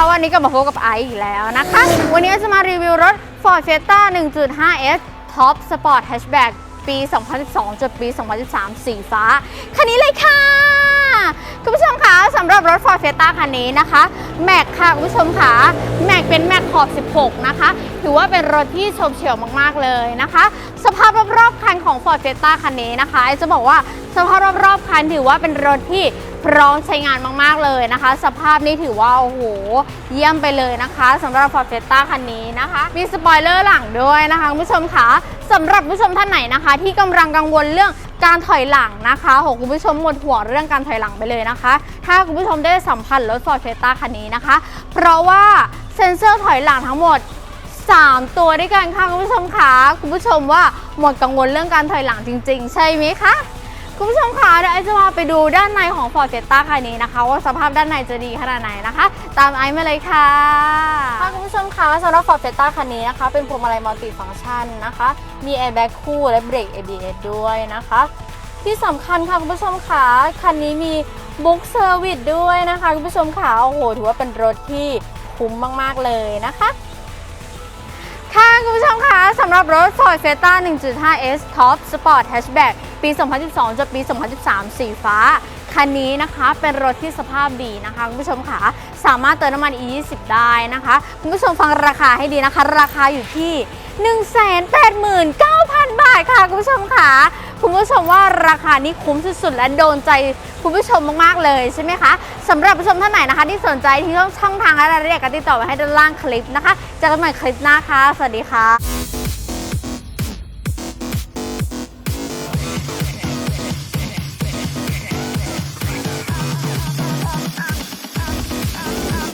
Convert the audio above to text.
วันนี้ก็มาพบกับไอซ์อีกแล้วนะคะ วันนี้จะมารีวิวรถ Ford Fiesta 1.5S Top Sport Hatchback ปี 2012จดปี 2013 สีฟ้า คันนี้เลยค่ะ คุณผู้ชมคะสำหรับรถ Ford Fiesta คันนี้นะคะ แม็กค่ะ คุณผู้ชมค่ะแม็กเป็นแม็กขอบ 16 นะคะ ถือว่าเป็นรถที่ชมเฉียวมากๆเลยนะคะ สภาพรอบๆคันของ Ford Fiesta คันนี้นะคะไอซ์จะบอกว่าสภาพรอบๆคันถือว่าเป็นรถที่ พร้อมใช้งานมากๆเลยนะคะ สภาพนี้ถือว่า โอ้โห เยี่ยมไปเลยนะคะสำหรับ Ford Fiesta คันนี้นะคะ มีสปอยเลอร์หลังด้วยนะคะคุณผู้ชมคะสำหรับผู้ชมท่านไหนนะคะ ที่กำลังกังวลเรื่องการถอยหลังนะคะโหคุณผู้ชมหมดหัวเรื่องการถอยหลังไปเลยนะคะ ถ้าคุณผู้ชมได้สัมผัสรถ Ford Fiesta คันนี้นะคะ เพราะว่าเซ็นเซอร์ถอยหลังทั้งหมด3 ตัวด้วยกันค่ะคุณผู้ชมคะคุณผู้ชมว่าหมดกังวลเรื่องการถอยหลังจริง ๆ ใช่ไหมคะ คุณผู้ชมคะเดี๋ยวไอซ์จะพาไปดูด้านในของ Ford Fiesta คันนี้นะคะ ว่าสภาพด้านในจะดีขนาดไหนนะคะ ตามไอซ์มาเลยค่ะค่ะคุณผู้ชมคะสำหรับ Ford Fiesta คันนี้นะคะ เป็นพวงมาลัยมัลติฟังก์ชันนะคะ มีแอร์แบ็กคู่และเบรก ABS ด้วยนะคะ ที่สำคัญค่ะคุณผู้ชมคะคันนี้มีบุ๊กเซอร์วิสด้วยนะคะ คุณผู้ชมคะโอ้โหถือว่าเป็นรถที่คุ้มมาก ๆ เลยนะคะ ค่ะคุณผู้ชมคะสำหรับรถ Ford Fiesta 1.5S Top Sport Hatchback ปี 2012จนปี 2013 สีฟ้า คันนี้นะคะเป็นรถที่สภาพดีนะคะคุณผู้ชมคะสามารถเติมน้ำมัน E20 ได้นะคะ คุณผู้ชมฟังราคาให้ดีนะคะ ราคาอยู่ที่ 189,000 บาทค่ะคุณผู้ชมคะ คุณผู้ชมว่าราคานี้คุ้มสุดๆ และโดนใจคุณผู้ชมมากๆเลยใช่ไหมคะสำหรับผู้ชมท่านไหนนะคะ ที่สนใจที่ช่องทางและรายละเอียดก็ติดต่อไว้ให้ด้านล่างคลิปนะคะเจอกันใหม่คลิปหน้าค่ะสวัสดีค่ะ